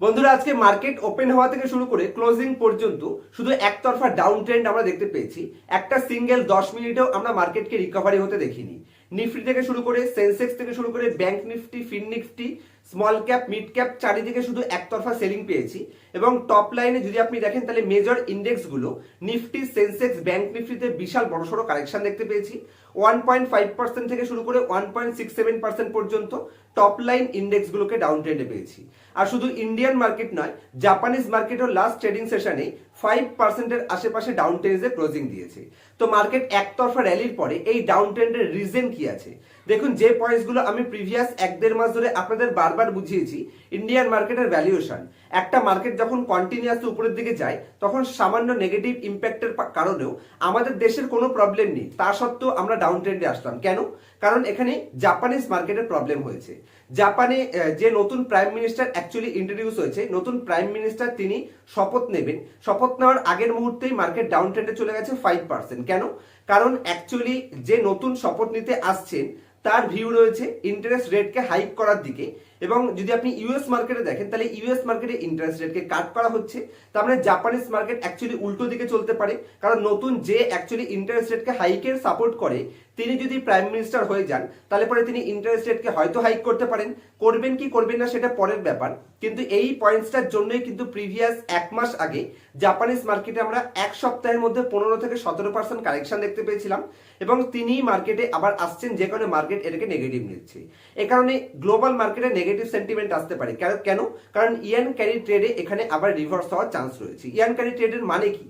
বন্ধুরা, আজকে market open হওয়া থেকে শুরু করে ক্লোজিং পর্যন্ত শুধু একতরফা ডাউন ট্রেন্ড আমরা দেখতে পেয়েছি। একটা সিঙ্গেল দশ মিনিটেও আমরা মার্কেটকে রিকভারি হতে দেখিনি। নিফটি থেকে শুরু করে সেন্সেক্স থেকে শুরু করে bank Nifty fin Nifty small cap mid cap চারিদিকে শুধু একতরফা সেলিং পেয়েছি। এবং টপ লাইনে যদি আপনি দেখেন, তাহলে মেজর ইন্ডেক্সগুলো নিফটি সেন্সেক্স ব্যাংক নিফটিতে বিশাল বড়সড় কালেকশন দেখতে পেয়েছি। ওয়ান পয়েন্ট ফাইভ পার্সেন্ট থেকে শুরু করে one point six seven percent পর্যন্ত টপ লাইন ইন্ডেক্সগুলোকে ডাউন ট্রেন্ডে পেয়েছি। আর শুধু ইন্ডিয়ান মার্কেট নয় জাপানিজ মার্কেটও লাস্ট ট্রেডিং সেশনে ফাইভ পার্সেন্টের আশেপাশে ডাউন ট্রেন্ডে ক্লোজিং দিয়েছে। তো মার্কেট একতরফা র্যালির পরে এই ডাউন ট্রেন্ডের রিজন কি আছে? দেখুন, যে পয়েন্টসগুলো আমি প্রিভিয়াস এক দেড় মাস ধরে আপনাদের বারবার বুঝিয়েছি ইন্ডিয়ান মার্কেটের ভ্যালুয়েশন একটা মার্কেট যখন কন্টিনিউয়াস উপরের দিকে যায়, তখন সামান্য নেগেটিভ ইম্প্যাক্টের কারণেও আমাদের দেশের কোনো প্রবলেম নেই। তা সত্ত্বেও আমরা ডাউন ট্রেন্ডে আসলাম। কেন? কারণ এখানে জাপানিজ মার্কেটের প্রবলেম হয়েছে। জাপানে যে নতুন প্রাইম মিনিস্টার অ্যাকচুয়ালি ইন্ট্রোডিউস হয়েছে, নতুন প্রাইম মিনিস্টার তিনি শপথ নেবেন। শপথ নেওয়ার আগের মুহূর্তেই মার্কেট ডাউন ট্রেন্ডে চলে গেছে ফাইভ পার্সেন্ট কেন? কারণ অ্যাকচুয়ালি যে নতুন শপথ নিতে আসছেন, তার ভিউ রয়েছে ইন্টারেস্ট রেটকে হাইক করার দিকে। এবং যদি আপনি ইউএস মার্কেটে দেখেন, তাহলে ইউএস মার্কেটে ইন্টারেস্ট রেটকে কাট করা হচ্ছে। তার মানে জাপানিজ মার্কেট অ্যাকচুয়ালি উল্টো দিকে চলতে পারে। কারণ নতুন যে অ্যাকচুয়ালি ইন্টারেস্ট রেটকে হাইকের সাপোর্ট করে তিনি যদি প্রাইম মিনিস্টার হয়ে যান, তাহলে পরে তিনি ইন্টারেস্ট রেটকে হয়তো হাইক করতে পারেন। করবেন কি করবেন না সেটা পরের ব্যাপার। কিন্তু এই পয়েন্টসটার জন্যই কিন্তু প্রিভিয়াস এক মাস আগে জাপানিজ মার্কেটে আমরা এক সপ্তাহের মধ্যে পনেরো থেকে সতেরো পার্সেন্ট কালেকশন দেখতে পেয়েছিলাম এবং তিনি মার্কেটে আবার আসছেন, যে কারণে মার্কেট এটাকে নেগেটিভ নিচ্ছে। এ কারণে গ্লোবাল মার্কেটে নেগেটিভ সেন্টিমেন্ট আসতে পারে। কেন? কারণ ইয়ান ক্যারি ট্রেডে এখানে আবার রিভার্স হওয়ার চান্স রয়েছে। ইয়ান ক্যারি ট্রেডের মানে কি?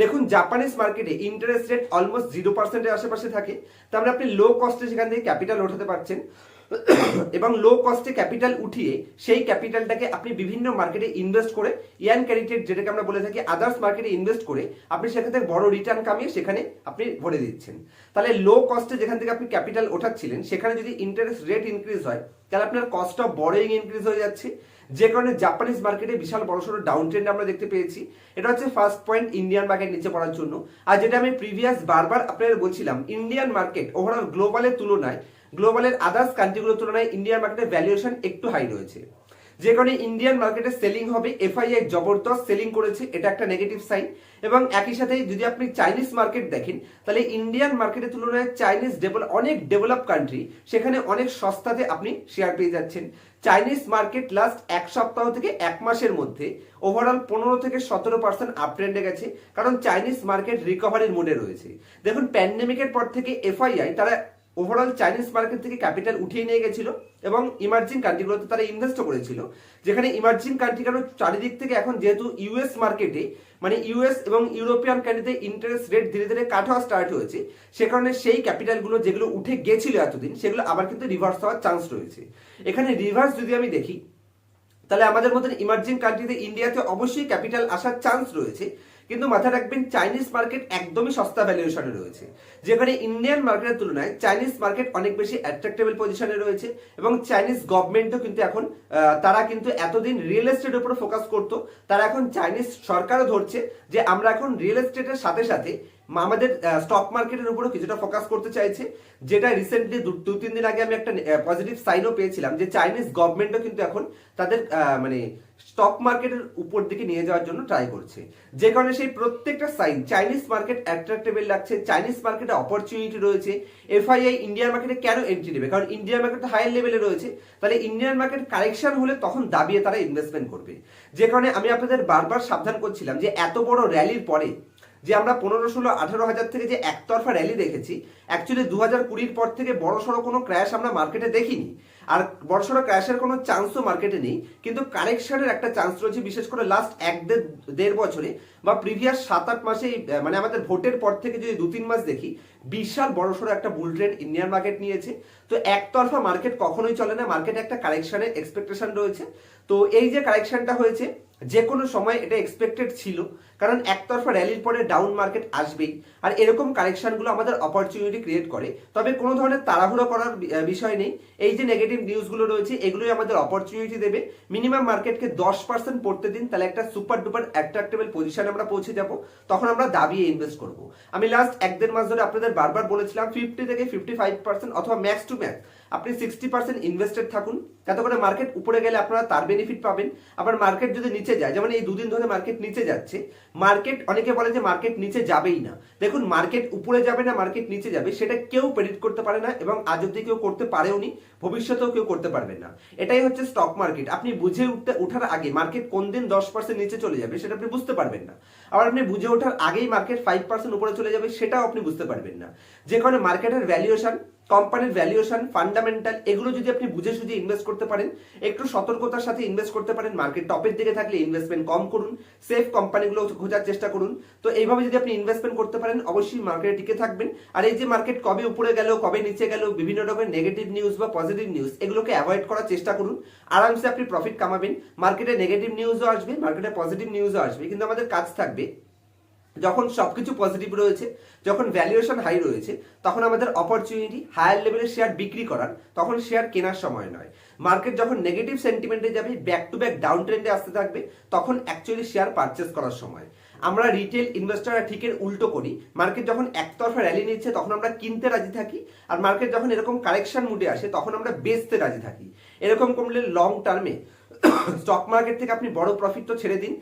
দেখুন জাপানিজ মার্কেটে ইন্টারেস্ট রেট অলমোস্ট জিরো পার্সেন্টের আশেপাশে থাকে। তার মানে আপনি লো কস্টে সেখান থেকে ক্যাপিটাল ওঠাতে পারছেন। এবং লো কস্টে ক্যাপিটাল উঠিয়ে সেই ক্যাপিটালটাকে আপনি বিভিন্ন মার্কেটে ইনভেস্ট করে ইয়ান ক্যারিটেড যেটাকে আমরা বলে থাকি আদার্স মার্কেটে ইনভেস্ট করে, আপনি সেখান থেকে বড় রিটার্ন কামিয়ে সেখানে আপনি ভরে দিচ্ছেন। তাহলে লো কস্টে যেখান থেকে আপনি ক্যাপিটাল ওঠাচ্ছিলেন, সেখানে যদি ইন্টারেস্ট রেট ইনক্রিজ হয়, তাহলে আপনার কস্ট অফ বড়োইং ইনক্রিজ হয়ে যাচ্ছে। যে কারণে জাপানিজ মার্কেটে বিশাল বড়সড় ডাউন ট্রেন্ড আমরা দেখতে পেয়েছি। এটা হচ্ছে ফার্স্ট পয়েন্ট ইন্ডিয়ান মার্কেট নিচে পড়ার জন্য। আর যেটা আমি প্রিভিয়াস বারবার আপনাদের বলছিলাম ইন্ডিয়ান মার্কেট ওভারঅল গ্লোবালের তুলনায় গ্লোবালের আদার্স কান্ট্রিগুলোর তুলনায় ইন্ডিয়ান মার্কেটের ভ্যালুয়েশন একটু হাই রয়েছে। যে কারণে ইন্ডিয়ান মার্কেটে সেলিং হবে এফআইআই জবরদস্ত সেলিং করেছে, এটা একটা নেগেটিভ সাইন এবং একই সাথে যদি আপনি চাইনিজ মার্কেট দেখেন, তাহলে ইন্ডিয়ান মার্কেটের তুলনায় চাইনিজ ডেভেলপ অনেক ডেভেলপ কান্ট্রি সেখানে অনেক সস্তাতে আপনি শেয়ার পেয়ে যাচ্ছেন। চাইনিজ মার্কেট লাস্ট এক সপ্তাহ থেকে এক মাসের মধ্যে ওভারঅল পনেরো থেকে সতেরো পার্সেন্ট আপ ট্রেন্ডে গেছে, কারণ চাইনিজ মার্কেট রিকভারির মোডে রয়েছে। দেখুন প্যান্ডেমিকের পর থেকে এফআইআই তারা ওভারঅল চাইনিজ মার্কেট থেকে ক্যাপিটাল উঠিয়ে নিয়ে গেছিল এবং ইমার্জিং কান্ট্রিগুলোতে তারা ইনভেস্টও করেছিল। যেখানে ইমার্জিং কান্ট্রি কারণ চারিদিক থেকে এখন যেহেতু ইউএস মার্কেটে মানে ইউএস এবং ইউরোপিয়ান কান্ট্রিতে ইন্টারেস্ট রেট ধীরে ধীরে কাট হওয়া স্টার্ট হয়েছে, সে কারণে সেই ক্যাপিটালগুলো যেগুলো উঠে গেছিল এতদিন, সেগুলো আবার কিন্তু রিভার্স হওয়ার চান্স রয়েছে। এখানে রিভার্স যদি আমি দেখি, তাহলে আমাদের মতন ইমার্জিং কান্ট্রিতে ইন্ডিয়াতে অবশ্যই ক্যাপিটাল আসার চান্স রয়েছে। কিন্তু মাথায় রাখবেন চাইনিজ মার্কেট একদমই সস্তা ভ্যালুয়েশনে রয়েছে। যেখানে ইন্ডিয়ান মার্কেটের তুলনায় চাইনিজ মার্কেট অনেক বেশি অ্যাট্রাক্টেবল পজিশনে রয়েছে এবং চাইনিজ গভর্নমেন্টও কিন্তু এখন তারা কিন্তু এতদিন রিয়েল এস্টেটের উপর ফোকাস করতো, তারা এখন চাইনিজ সরকারও ধরছে যে আমরা এখন রিয়েল এস্টেটের সাথে সাথে আমাদের স্টক মার্কেটের উপরও কিছুটা ফোকাস করতে চাইছে। যেটা রিসেন্টলি দু তিন দিন আগে আমি একটা পজিটিভ সাইনও পেয়েছিলাম যে চাইনিজ গভর্নমেন্টও কিন্তু এখন তাদের মানে স্টক মার্কেটের উপর দিকে নিয়ে যাওয়ার জন্য ট্রাই করছে। যে কারণে সেই প্রত্যেকটা সাইন চাইনিজ মার্কেট অ্যাট্রাক্টেবল লাগছে চাইনিজ মার্কেটে অপরচুনিটি রয়েছে। এফআইআই ইন্ডিয়ান মার্কেটে কেন এন্ট্রি নেবে? কারণ ইন্ডিয়ান মার্কেট হায়ার লেভেলে রয়েছে। তাহলে ইন্ডিয়ান মার্কেট কারেকশন হলে তখন দাবিয়ে তারা ইনভেস্টমেন্ট করবে। যে কারণে আমি আপনাদের বারবার সাবধান করছিলাম যে এত বড় র্যালির পরে যে আমরা পনেরো ষোলো আঠারো হাজার থেকে যে একতরফা র্যালি দেখেছি অ্যাকচুয়ালি দু হাজার কুড়ির পর থেকে বড় সড়ো কোনো ক্র্যাশ আমরা মার্কেটে দেখিনি। আর বড় সড়ো ক্র্যাশের কোনো চান্সও মার্কেটে নেই, কিন্তু কারেকশনের একটা চান্স রয়েছে, বিশেষ করে লাস্ট এক দেড় বছরে বা প্রিভিয়াস সাত আট মাসে মানে আমাদের ভোটের পর থেকে যদি দু তিন মাস দেখি, বিশাল বড় সড়ো একটা বুল ট্রেন্ড ইন্ডিয়ান মার্কেট নিয়েছে। তো একতরফা মার্কেট কখনোই চলে না মার্কেটে একটা কারেকশনের এক্সপেকটেশন রয়েছে। তো এই যে কারেকশনটা হয়েছে যে কোনো সময় এটা এক্সপেক্টেড ছিল, কারণ একতরফা র্যালির পরে ডাউন মার্কেট আসবেই। আর এরকম কারেকশনগুলো আমাদের অপরচুনিটি ক্রিয়েট করে। তবে কোনো ধরনের তাড়াহুড়ো করার বিষয় নেই। এই যে নেগেটিভ নিউজগুলো রয়েছে, এগুলোই আমাদের অপরচুনিটি দেবে। মিনিমাম মার্কেটকে দশ পার্সেন্ট পড়তে দিন, তাহলে একটা সুপার ডুপার অ্যাট্রাক্টেবল পজিশনে আমরা পৌঁছে যাব। তখন আমরা দাবিয়ে ইনভেস্ট করব। আমি লাস্ট এক দেড় মাস ধরে আপনাদের বারবার বলেছিলাম ফিফটি থেকে ফিফটি ফাইভ পার্সেন্ট অথবা ম্যাক্স টু ম্যাক্স আপনি সিক্সটি পার্সেন্ট ইনভেস্টেড থাকুন। যাতে করে মার্কেট উপরে গেলে আপনারা তার বেনিফিট পাবেন। আবার মার্কেট যদি নিচে যায়, যেমন এই দুদিন ধরে মার্কেট নিচে যাচ্ছে মার্কেট অনেকে বলে যে মার্কেট নিচে যাবেই না। দেখুন মার্কেট উপরে যাবে না মার্কেট নিচে যাবে, সেটা কেউ প্রেডিক্ট করতে পারে না এবং আজ অব্দি কেউ করতে পারেও নি, ভবিষ্যতেও কেউ করতে পারবে না। এটাই হচ্ছে স্টক মার্কেট আপনি বুঝে উঠতে, ওঠার আগে মার্কেট কোন দিন দশ পার্সেন্ট নিচে চলে যাবে, সেটা আপনি বুঝতে পারবেন না। আবার আপনি বুঝে ওঠার আগেই মার্কেট ফাইভ পার্সেন্ট উপরে চলে যাবে, সেটাও আপনি বুঝতে পারবেন না। যে কারণে মার্কেটের ভ্যালুয়েশন কোম্পানির ভ্যালুয়েশন ফান্ডামেন্টাল এগুলো যদি আপনি বুঝে সুঝে ইনভেস্ট করতে পারেন, একটু সতর্কতার সাথে ইনভেস্ট করতে পারেন মার্কেট টপের দিকে থাকলে ইনভেস্টমেন্ট কম করুন সেফ কোম্পানিগুলো খোঁজার চেষ্টা করুন। তো এইভাবে যদি আপনি ইনভেস্টমেন্ট করতে পারেন, অবশ্যই মার্কেটে টিকে থাকবেন। আর এই যে মার্কেট কবে উপরে গেল, কবে নিচে গেল, বিভিন্ন রকমের নেগেটিভ নিউজ বা পজিটিভ নিউজ এগুলোকে অ্যাভয়েড করার চেষ্টা করুন। আরামসে আপনি প্রফিট কামাবেন। মার্কেটে নেগেটিভ নিউজও আসবে মার্কেটে পজিটিভ নিউজও আসবে, কিন্তু আমাদের কাজ থাকবে যখন সবকিছু পজিটিভ রয়েছে, যখন ভ্যালুয়েশন হাই রয়েছে, তখন আমাদের অপরচুনিটি হায়ার লেভেলের শেয়ার বিক্রি করার, তখন শেয়ার কেনার সময় নয়। মার্কেট যখন নেগেটিভ সেন্টিমেন্টে যাবে ব্যাক টু ব্যাক ডাউন ট্রেন্ডে আসতে থাকবে, তখন অ্যাকচুয়ালি শেয়ার পারচেস করার সময়। আমরা রিটেল ইনভেস্টররা ঠিকের উল্টো করি। মার্কেট যখন একতরফা র্যালি নিচ্ছে, তখন আমরা কিনতে রাজি থাকি। আর মার্কেট যখন এরকম কারেকশন মুডে আসে, তখন আমরা বেচতে রাজি থাকি। এরকম করলে লং টার্মে স্টক মার্কেট থেকে আপনি বড় প্রফিট তো ছেড়ে দিন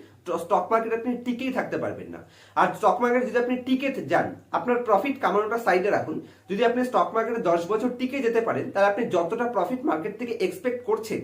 স্টক মার্কেট আপনি টিকেই থাকতে পারবেন না। আর স্টক মার্কেট যদি আপনি টিকে যান, আপনার প্রফিট কামানোটা সাইডে রাখুন। যদি আপনি স্টক মার্কেটে দশ বছর টিকে যেতে পারেন, তাহলে আপনি যতটা প্রফিট মার্কেট থেকে এক্সপেক্ট করছেন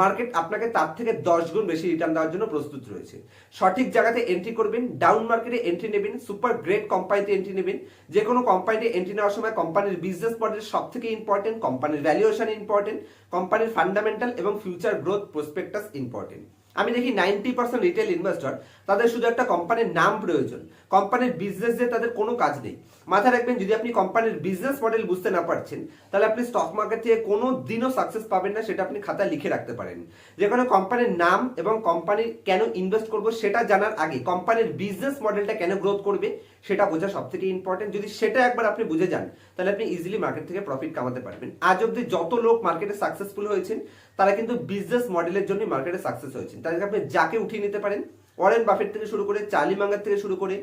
মার্কেট আপনাকে তার থেকে দশ গুণ বেশি রিটার্ন দেওয়ার জন্য প্রস্তুত রয়েছে। সঠিক জায়গাতে এন্ট্রি করবেন ডাউন মার্কেটে এন্ট্রি নেবেন সুপার গ্রেট কোম্পানিতে এন্ট্রি নেবেন। যে কোনো কোম্পানিতে এন্ট্রি নেওয়ার সময় কোম্পানির বিজনেস মডেল সব থেকে ইম্পর্টেন্ট কোম্পানির ভ্যালুয়েশন ইম্পর্টেন্ট কোম্পানির ফান্ডামেন্টাল এবং ফিউচার গ্রোথ প্রসপেক্টাস ইম্পর্টেন্ট আমি দেখি নাইনটি পার্সেন্ট রিটেল ইনভেস্টর তাদের শুধু একটা কোম্পানির নাম প্রয়োজন। কোম্পানির বিজনেস দিয়ে তাদের কোনো কাজ নেই। মাথায় রাখবেন, যদি আপনি কোম্পানির বিজনেস মডেল বুঝতে না পারছেন, তাহলে আপনি স্টক মার্কেট থেকে কোনো দিনও সাকসেস পাবেন না, সেটা আপনি খাতায় লিখে রাখতে পারেন। যে কোনো কোম্পানির নাম এবং কোম্পানির কেন ইনভেস্ট করব সেটা জানার আগে কোম্পানির বিজনেস মডেলটা কেন গ্রোথ করবে, সেটা বোঝা সব থেকে ইম্পর্টেন্ট যদি সেটা একবার আপনি বুঝে যান, তাহলে আপনি ইজিলি মার্কেট থেকে প্রফিট কামাতে পারবেন। আজ অব্দি যত লোক মার্কেটে সাকসেসফুল হয়েছেন, তারা কিন্তু বিজনেস মডেলের জন্য মার্কেটে সাকসেস হয়েছেন। তাদেরকে আপনি যাকে উঠিয়ে নিতে পারেন ওয়ারেন বাফেট থেকে শুরু করে চার্লি মাঙ্গার থেকে শুরু করে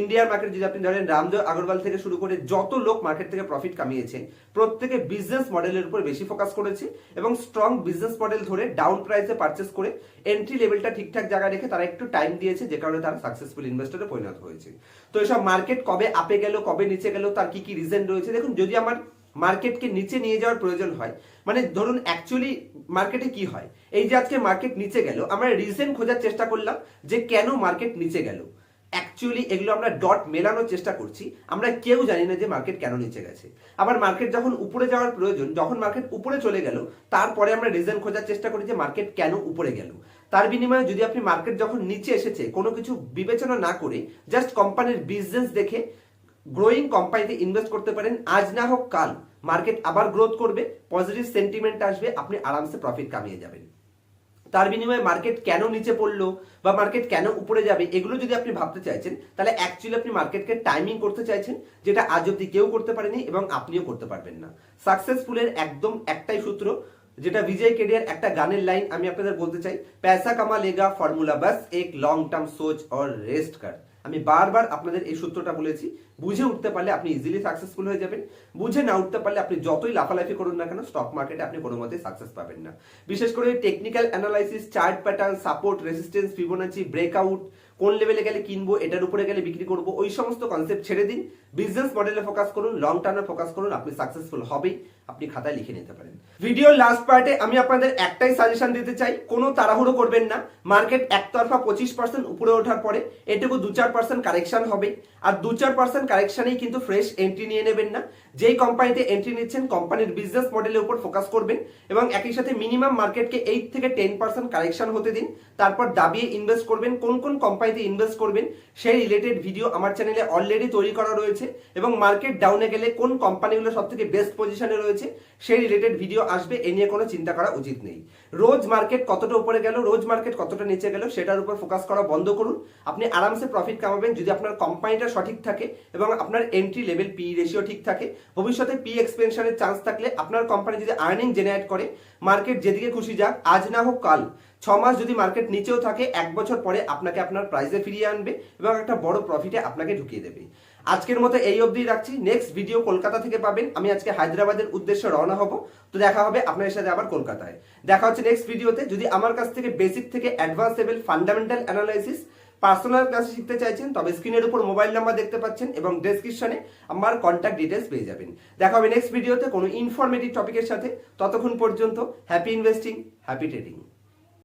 ইন্ডিয়ার মার্কেট যদি আপনি ধরেন রামদেব আগরওয়াল থেকে শুরু করে যত লোক মার্কেট থেকে প্রফিট কামিয়েছে, প্রত্যেকে বিজনেস মডেলের উপর বেশি ফোকাস করেছে এবং স্ট্রং বিজনেস মডেল ধরে ডাউন প্রাইসে পারচেস করে এন্ট্রি লেভেলটা ঠিকঠাক জায়গায় রেখে তারা একটু টাইম দিয়েছে, যে কারণে তারা সাকসেসফুল ইনভেস্টরে পরিণত হয়েছে। তো এসব মার্কেট কবে আপে গেল, কবে নিচে গেল, তার কি কি রিজন রয়েছে? দেখুন, যদি আমার মার্কেটকে নিচে নিয়ে যাওয়ার প্রয়োজন হয় মানে ধরুন অ্যাকচুয়ালি মার্কেটে কি হয়? এই যে আজকে মার্কেট নিচে গেল, আমরা রিজন খোঁজার চেষ্টা করলাম যে কেন মার্কেট নিচে গেল। অ্যাকচুয়ালি এগুলো আমরা ডট মেলানোর চেষ্টা করছি। আমরা কেউ জানি না যে মার্কেট কেন নিচে গেছে। আবার মার্কেট যখন উপরে যাওয়ার প্রয়োজন, যখন মার্কেট উপরে চলে গেল, তারপরে আমরা রিজন খোঁজার চেষ্টা করি যে মার্কেট কেন উপরে গেল। তার বিনিময়ে যদি আপনি মার্কেট যখন নিচে এসেছে, কোনো কিছু বিবেচনা না করে জাস্ট কোম্পানির বিজনেস দেখে গ্রোয়িং কোম্পানিতে ইনভেস্ট করতে পারেন, আজ না হোক কাল মার্কেট আবার গ্রোথ করবে পজিটিভ সেন্টিমেন্ট আসবে, আপনি আরামসে প্রফিট কামিয়ে যাবেন। তার বিনিময়ে মার্কেট কেন নিচে পড়ল বা মার্কেট কেন উপরে যাবে, এগুলো যদি আপনি ভাবতে চাইছেন, তাহলে অ্যাকচুয়ালি আপনি মার্কেটকে টাইমিং করতে চাইছেন, যেটা আজ অব্দি কেউ করতে পারেনি এবং আপনিও করতে পারবেন না। সাকসেসফুলের একদম একটাই সূত্র, যেটা বিজয় কেডিয়ার একটা গানের লাইন আমি আপনাদের বলতে চাই প্যাসা কামা লেগা ফর্মুলা বাস এক লং টার্ম সোচ অর রেস্ট কার্ড আমি বারবার আপনাদের এই সূত্রটা বলেছি, বুঝে উঠতে পারলে আপনি ইজিলি সাকসেসফুল হয়ে যাবেন, বুঝে না উঠতে পারলে আপনি যতই লাফালাফি করুন না কেন স্টক মার্কেটে আপনি কোনো মতে সাকসেস পাবেন না। বিশেষ করে technical analysis chart pattern support resistance Fibonacci breakout কোন লেভেলে গেলে কিনবো, এটার উপরে গেলে বিক্রি করব, ওই সমস্ত কনসেপ্ট ছেড়ে দিন। বিজনেস মডেলে ফোকাস করুন লং টার্মে ফোকাস করুন, আপনি সাকসেসফুল হবেই। আপনি খাতায় লিখে নিতে পারেন। ভিডিওর লাস্ট পার্টে আমি আপনাদের একটাই সাজেশন দিতে চাই, কোনো তাড়াহুড়ো করবেন না। মার্কেট একতরফা পঁচিশ পার্সেন্ট উপরে ওঠার পরে এটুকু দু চার পার্সেন্ট কারেকশন হবে আর দু চার পার্সেন্ট কারেকশনেই কিন্তু ফ্রেশ এন্ট্রি নিয়ে নেবেন না। যেই কোম্পানিতে এন্ট্রি নিচ্ছেন কোম্পানির বিজনেস মডেলের উপর ফোকাস করবেন এবং একই সাথে মিনিমাম মার্কেটকে এইট থেকে টেন পার্সেন্ট কারেকশন হতে দিন। তারপর দাবিয়ে ইনভেস্ট করবেন, কোন কোন কোম্পানিতে ইনভেস্ট করবেন, সেই রিলেটেড ভিডিও আমার চ্যানেলে অলরেডি তৈরি করা রয়েছে। এবং মার্কেট ডাউনে গেলে কোন কোম্পানিগুলো সব থেকে বেস্ট পজিশনে রয়েছে সেই রিলেটেড ভিডিও আসবে, এ নিয়ে কোনো চিন্তা করা উচিত নেই। রোজ মার্কেট কতটা উপরে গেল, রোজ মার্কেট কতটা নিচে গেল, সেটার উপর ফোকাস করা বন্ধ করুন। আপনি আরামসে প্রফিট কামাবেন যদি আপনার কোম্পানিটা সঠিক থাকে এবং আপনার এন্ট্রি লেভেল পি রেশিও ঠিক থাকে। ভবিষ্যতে পি এক্সপেনশনের চান্স থাকলে আপনার কোম্পানি যদি আর্নিং জেনারেট করে মার্কেট যেদিকে খুশি যাক, আজ না হোক কাল, ছ মাস যদি মার্কেট নিচেও থাকে, এক বছর পরে আপনাকে আপনার প্রাইসে ফিরিয়ে আনবে এবং একটা বড় প্রফিটে আপনাকে ঢুকিয়ে দেবে। আজকের মতো এই অবধি রাখছি। নেক্সট ভিডিও কলকাতা থেকে পাবেন। আমি আজকে হায়দ্রাবাদের উদ্দেশ্যে রওনা হব। তো দেখা হবে আপনার সাথে আবার কলকাতায়। দেখা হচ্ছে নেক্সট ভিডিওতে যদি আমার কাছ থেকে বেসিক থেকে advance level fundamental analysis personal ক্লাসে শিখতে চাইছেন, তবে স্ক্রিনের উপর মোবাইল নাম্বার দেখতে পাচ্ছেন এবং ডেসক্রিপশনে আমার কন্ট্যাক্ট ডিটেলস পেয়ে যাবেন। দেখা হবে নেক্সট ভিডিওতে কোনো ইনফরমেটিভ টপিকের সাথে। ততক্ষণ পর্যন্ত হ্যাপি ইনভেস্টিং হ্যাপি ট্রেডিং